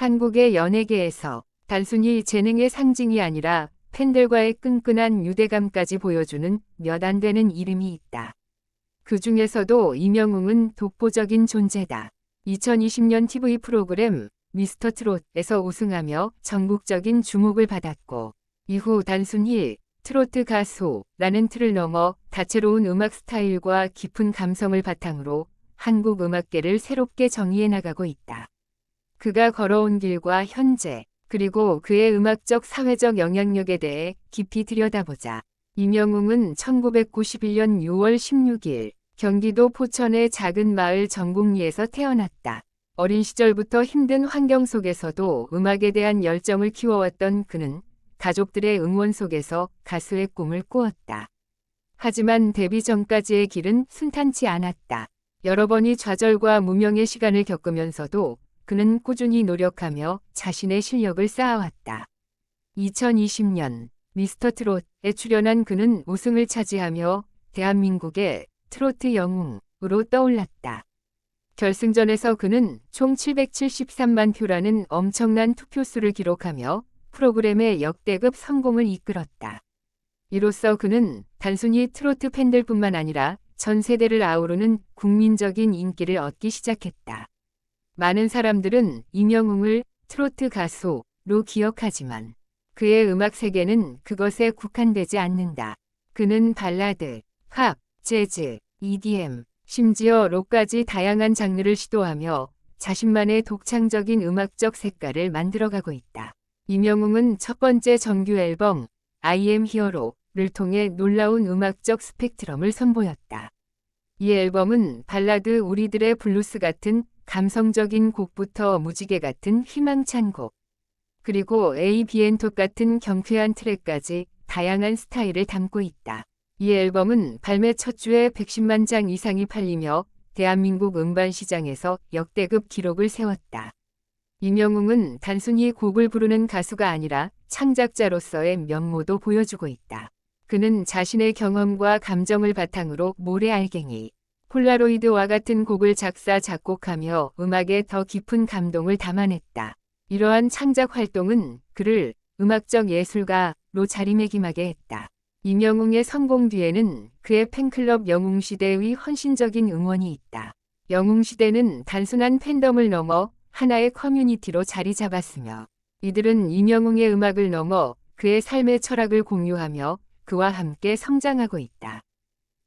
한국의 연예계에서 단순히 재능의 상징이 아니라 팬들과의 끈끈한 유대감까지 보여주는 몇 안 되는 이름이 있다. 그 중에서도 이명웅은 독보적인 존재다. 2020년 TV 프로그램 미스터 트롯에서 우승하며 전국적인 주목을 받았고 이후 단순히 트로트 가수라는 틀을 넘어 다채로운 음악 스타일과 깊은 감성을 바탕으로 한국 음악계를 새롭게 정의해 나가고 있다. 그가 걸어온 길과 현재 그리고 그의 음악적 사회적 영향력에 대해 깊이 들여다보자. 이명웅은 1991년 6월 16일 경기도 포천의 작은 마을 정곡리에서 태어났다. 어린 시절부터 힘든 환경 속에서도 음악에 대한 열정을 키워왔던 그는 가족들의 응원 속에서 가수의 꿈을 꾸었다. 하지만 데뷔 전까지의 길은 순탄치 않았다. 여러 번의 좌절과 무명의 시간을 겪으면서도 그는 꾸준히 노력하며 자신의 실력을 쌓아왔다. 2020년 미스터 트롯에 출연한 그는 우승을 차지하며 대한민국의 트로트 영웅으로 떠올랐다. 결승전에서 그는 총 773만 표라는 엄청난 투표수를 기록하며 프로그램의 역대급 성공을 이끌었다. 이로써 그는 단순히 트로트 팬들뿐만 아니라 전 세대를 아우르는 국민적인 인기를 얻기 시작했다. 많은 사람들은 이명웅을 트로트 가수로 기억하지만 그의 음악 세계는 그것에 국한되지 않는다. 그는 발라드, 팝, 재즈, EDM, 심지어 록까지 다양한 장르를 시도하며 자신만의 독창적인 음악적 색깔을 만들어가고 있다. 이명웅은 첫 번째 정규 앨범 I am Hero를 통해 놀라운 음악적 스펙트럼을 선보였다. 이 앨범은 발라드 우리들의 블루스 같은 감성적인 곡부터 무지개 같은 희망찬 곡, 그리고 A 비엔톡 같은 경쾌한 트랙까지 다양한 스타일을 담고 있다. 이 앨범은 발매 첫 주에 110만 장 이상이 팔리며 대한민국 음반 시장에서 역대급 기록을 세웠다. 이명웅은 단순히 곡을 부르는 가수가 아니라 창작자로서의 면모도 보여주고 있다. 그는 자신의 경험과 감정을 바탕으로 모래 알갱이, 폴라로이드와 같은 곡을 작사, 작곡하며 음악에 더 깊은 감동을 담아냈다. 이러한 창작 활동은 그를 음악적 예술가로 자리매김하게 했다. 이명웅의 성공 뒤에는 그의 팬클럽 영웅시대의 헌신적인 응원이 있다. 영웅시대는 단순한 팬덤을 넘어 하나의 커뮤니티로 자리 잡았으며 이들은 이명웅의 음악을 넘어 그의 삶의 철학을 공유하며 그와 함께 성장하고 있다.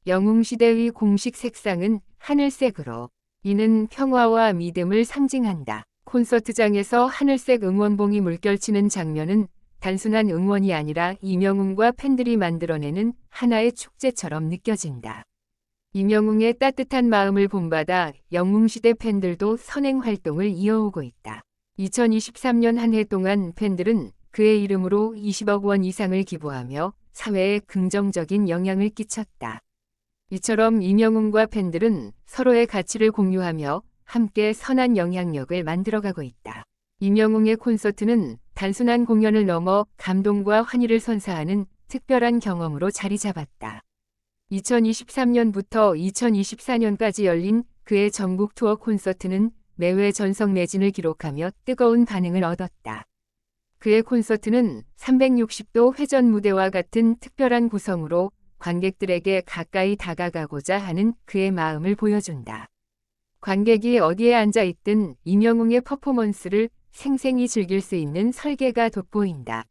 영웅시대의 공식 색상은 하늘색으로 이는 평화와 믿음을 상징한다. 콘서트장에서 하늘색 응원봉이 물결치는 장면은 단순한 응원이 아니라 이명웅과 팬들이 만들어내는 하나의 축제처럼 느껴진다. 이명웅의 따뜻한 마음을 본받아 영웅시대 팬들도 선행 활동을 이어오고 있다. 2023년 한 해 동안 팬들은 그의 이름으로 20억 원 이상을 기부하며 사회에 긍정적인 영향을 끼쳤다. 이처럼 이명웅과 팬들은 서로의 가치를 공유하며 함께 선한 영향력을 만들어가고 있다. 이명웅의 콘서트는 단순한 공연을 넘어 감동과 환희를 선사하는 특별한 경험으로 자리 잡았다. 2023년부터 2024년까지 열린 그의 전국 투어 콘서트는 매회 전성 매진을 기록하며 뜨거운 반응을 얻었다. 그의 콘서트는 360도 회전 무대와 같은 특별한 구성으로 관객들에게 가까이 다가가고자 하는 그의 마음을 보여준다. 관객이 어디에 앉아 있든 이명웅의 퍼포먼스를 생생히 즐길 수 있는 설계가 돋보인다.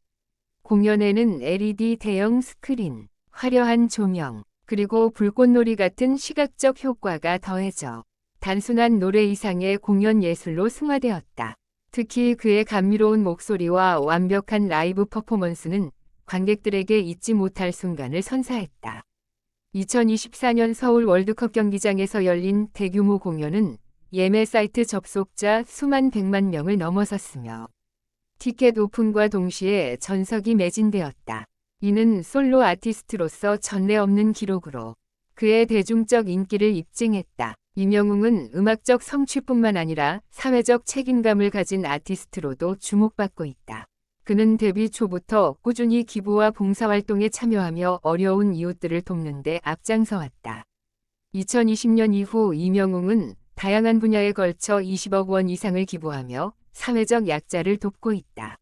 공연에는 LED 대형 스크린, 화려한 조명, 그리고 불꽃놀이 같은 시각적 효과가 더해져 단순한 노래 이상의 공연 예술로 승화되었다. 특히 그의 감미로운 목소리와 완벽한 라이브 퍼포먼스는 관객들에게 잊지 못할 순간을 선사했다. 2024년 서울 월드컵 경기장에서 열린 대규모 공연은 예매 사이트 접속자 수만 백만 명을 넘어섰으며 티켓 오픈과 동시에 전석이 매진되었다. 이는 솔로 아티스트로서 전례 없는 기록으로 그의 대중적 인기를 입증했다. 이명웅은 음악적 성취뿐만 아니라 사회적 책임감을 가진 아티스트로도 주목받고 있다. 그는 데뷔 초부터 꾸준히 기부와 봉사활동에 참여하며 어려운 이웃들을 돕는 데 앞장서 왔다. 2020년 이후 이명웅은 다양한 분야에 걸쳐 20억 원 이상을 기부하며 사회적 약자를 돕고 있다.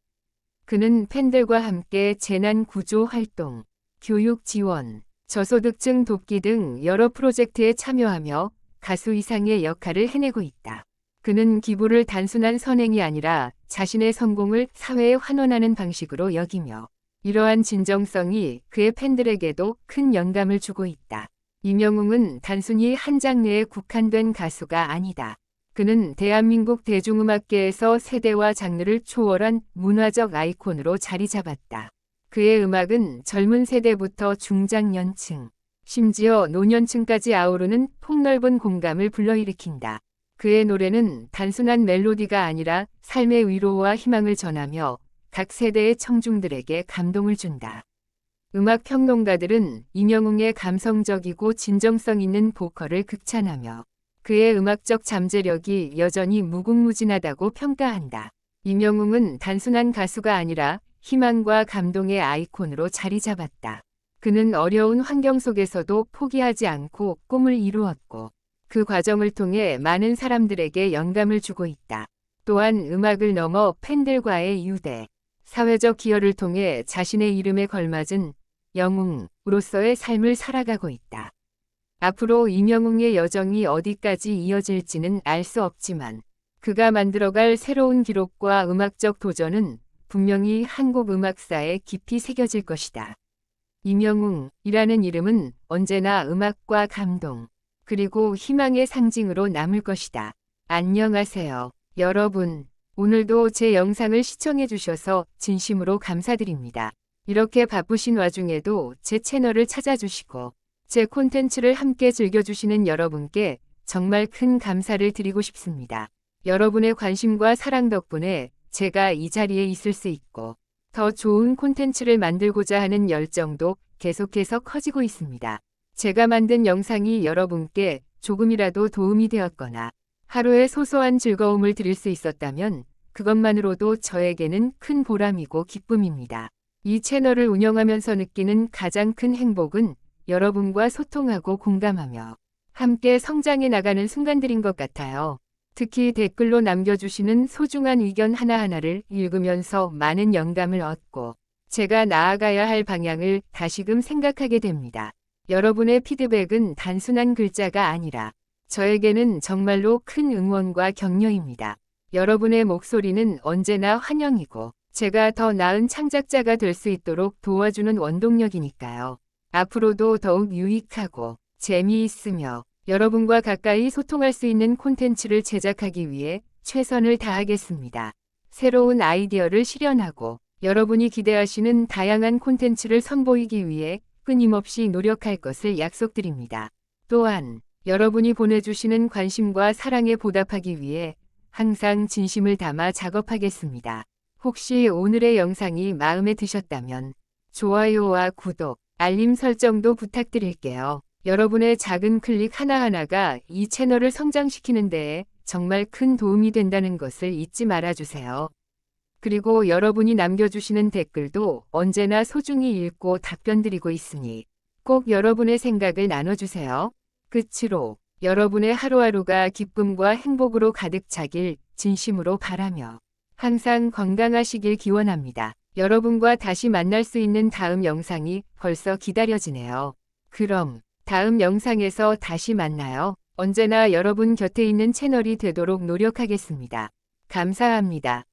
그는 팬들과 함께 재난 구조 활동, 교육 지원, 저소득층 돕기 등 여러 프로젝트에 참여하며 가수 이상의 역할을 해내고 있다. 그는 기부를 단순한 선행이 아니라 자신의 성공을 사회에 환원하는 방식으로 여기며 이러한 진정성이 그의 팬들에게도 큰 영감을 주고 있다. 이명웅은 단순히 한 장르에 국한된 가수가 아니다. 그는 대한민국 대중음악계에서 세대와 장르를 초월한 문화적 아이콘으로 자리 잡았다. 그의 음악은 젊은 세대부터 중장년층, 심지어 노년층까지 아우르는 폭넓은 공감을 불러일으킨다. 그의 노래는 단순한 멜로디가 아니라 삶의 위로와 희망을 전하며 각 세대의 청중들에게 감동을 준다. 음악 평론가들은 임영웅의 감성적이고 진정성 있는 보컬을 극찬하며 그의 음악적 잠재력이 여전히 무궁무진하다고 평가한다. 임영웅은 단순한 가수가 아니라 희망과 감동의 아이콘으로 자리 잡았다. 그는 어려운 환경 속에서도 포기하지 않고 꿈을 이루었고 그 과정을 통해 많은 사람들에게 영감을 주고 있다. 또한 음악을 넘어 팬들과의 유대, 사회적 기여를 통해 자신의 이름에 걸맞은 영웅으로서의 삶을 살아가고 있다. 앞으로 이명웅의 여정이 어디까지 이어질지는 알 수 없지만 그가 만들어갈 새로운 기록과 음악적 도전은 분명히 한국 음악사에 깊이 새겨질 것이다. 이명웅이라는 이름은 언제나 음악과 감동, 그리고 희망의 상징으로 남을 것이다. 안녕하세요. 여러분. 오늘도 제 영상을 시청해 주셔서 진심으로 감사드립니다. 이렇게 바쁘신 와중에도 제 채널을 찾아주시고 제 콘텐츠를 함께 즐겨주시는 여러분께 정말 큰 감사를 드리고 싶습니다. 여러분의 관심과 사랑 덕분에 제가 이 자리에 있을 수 있고 더 좋은 콘텐츠를 만들고자 하는 열정도 계속해서 커지고 있습니다. 제가 만든 영상이 여러분께 조금이라도 도움이 되었거나 하루의 소소한 즐거움을 드릴 수 있었다면 그것만으로도 저에게는 큰 보람이고 기쁨입니다. 이 채널을 운영하면서 느끼는 가장 큰 행복은 여러분과 소통하고 공감하며 함께 성장해 나가는 순간들인 것 같아요. 특히 댓글로 남겨주시는 소중한 의견 하나하나를 읽으면서 많은 영감을 얻고 제가 나아가야 할 방향을 다시금 생각하게 됩니다. 여러분의 피드백은 단순한 글자가 아니라 저에게는 정말로 큰 응원과 격려입니다. 여러분의 목소리는 언제나 환영이고 제가 더 나은 창작자가 될 수 있도록 도와주는 원동력이니까요. 앞으로도 더욱 유익하고 재미있으며 여러분과 가까이 소통할 수 있는 콘텐츠를 제작하기 위해 최선을 다하겠습니다. 새로운 아이디어를 실현하고 여러분이 기대하시는 다양한 콘텐츠를 선보이기 위해 끊임없이 노력할 것을 약속드립니다. 또한 여러분이 보내주시는 관심과 사랑에 보답하기 위해 항상 진심을 담아 작업하겠습니다. 혹시 오늘의 영상이 마음에 드셨다면 좋아요와 구독, 알림 설정도 부탁드릴게요. 여러분의 작은 클릭 하나하나가 이 채널을 성장시키는 데에 정말 큰 도움이 된다는 것을 잊지 말아주세요. 그리고 여러분이 남겨주시는 댓글도 언제나 소중히 읽고 답변드리고 있으니 꼭 여러분의 생각을 나눠주세요. 끝으로 여러분의 하루하루가 기쁨과 행복으로 가득 차길 진심으로 바라며 항상 건강하시길 기원합니다. 여러분과 다시 만날 수 있는 다음 영상이 벌써 기다려지네요. 그럼 다음 영상에서 다시 만나요. 언제나 여러분 곁에 있는 채널이 되도록 노력하겠습니다. 감사합니다.